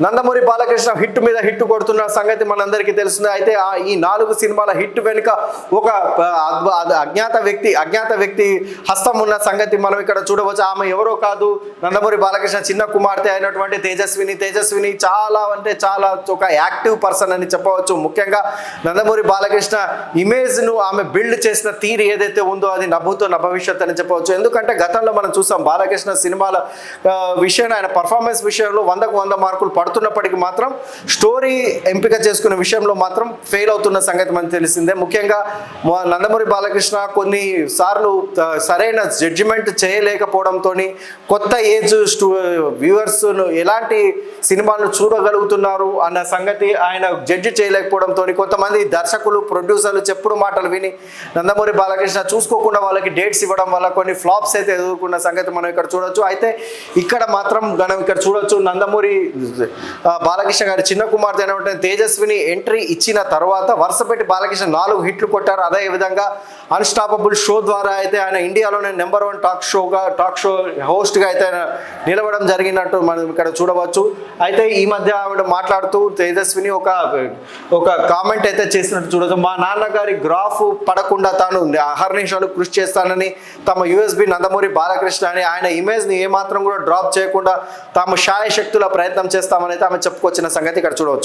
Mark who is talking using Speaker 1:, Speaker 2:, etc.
Speaker 1: Nandamuri Balakrishna hit మీద hit కొడుతున్న సంగతి మనందరికీ తెలుస్తుంది అయితే ఆ ఈ నాలుగు సినిమాల హిట్ వెనుక ఒక అద్భు- అజ్ఞాత వ్యక్తి అజ్ఞాత వ్యక్తి హస్తం ఉన్న సంగతి మనం ఇక్కడ చూడవచ్చు. ఆమె ఎవరో కాదు. నందమూరి బాలకృష్ణ చిన్న కుమార్తె అయినటువంటి తేజస్విని. తేజస్విని చాలా అంటే చాలా ఒక యాక్టివ్ పర్సన్ అని చెప్పవచ్చు. ముఖ్యంగా నందమూరి బాలకృష్ణ ఇమేజ్ను ఆమె బిల్డ్ చేసిన తీరు ఏదైతే ఉందో అది నవ్వుతో నా భవిష్యత్ అని చెప్పవచ్చు. ఎందుకంటే గతంలో మనం చూసాం బాలకృష్ణ సినిమాల విషయంలో ఆయన పర్ఫార్మెన్స్ విషయంలో వందకు వంద మార్కులు పడుతున్నప్పటికీ మాత్రం స్టోరీ ఎంపిక చేసుకునే విషయంలో మాత్రం ఫెయిల్ అవుతున్న సంగతి మనకు తెలిసిందే. ముఖ్యంగా నందమూరి బాలకృష్ణ కొన్ని సార్లు సరైన జడ్జిమెంట్ చేయలేకపోవడంతో కొత్త ఏజ్ స్టూ వ్యూవర్స్ ఎలాంటి సినిమాలను చూడగలుగుతున్నారు అన్న సంగతి ఆయన జడ్జి చేయలేకపోవడంతో కొంతమంది దర్శకులు ప్రొడ్యూసర్లు చెప్పుడు మాటలు విని నందమూరి బాలకృష్ణ చూసుకోకుండా వాళ్ళకి డేట్స్ ఇవ్వడం వల్ల కొన్ని ఫ్లాప్స్ అయితే ఎదుర్కొన్న సంగతి మనం ఇక్కడ చూడొచ్చు. అయితే ఇక్కడ మాత్రం మనం ఇక్కడ చూడొచ్చు నందమూరి బాలకృష్ణ గారి చిన్న కుమార్తె అనేటువంటి తేజస్విని ఎంట్రీ ఇచ్చిన తర్వాత వరుస పెట్టి బాలకృష్ణ నాలుగు హిట్లు కొట్టారు. అదే విధంగా అన్స్టాపబుల్ షో ద్వారా అయితే ఆయన ఇండియాలోనే నెంబర్ వన్ టాక్ షోగా టాక్ షో హోస్ట్గా అయితే నిలవడం జరిగినట్టు మనం ఇక్కడ చూడవచ్చు. అయితే ఈ మధ్య ఆవిడ మాట్లాడుతూ తేజస్విని ఒక ఒక కామెంట్ అయితే చేసినట్టు చూడవచ్చు మా నాన్నగారి గ్రాఫ్ పడకుండా తాను అహర్నిషాలు కృషి చేస్తానని తమ యుఎస్బి నందమూరి బాలకృష్ణ అని ఆయన ఇమేజ్ని ఏమాత్రం కూడా డ్రాప్ చేయకుండా తాము శాయ శక్తుల ప్రయత్నం చేస్తామని అయితే ఆమె చెప్పుకొచ్చిన సంగతి ఇక్కడ చూడవచ్చు.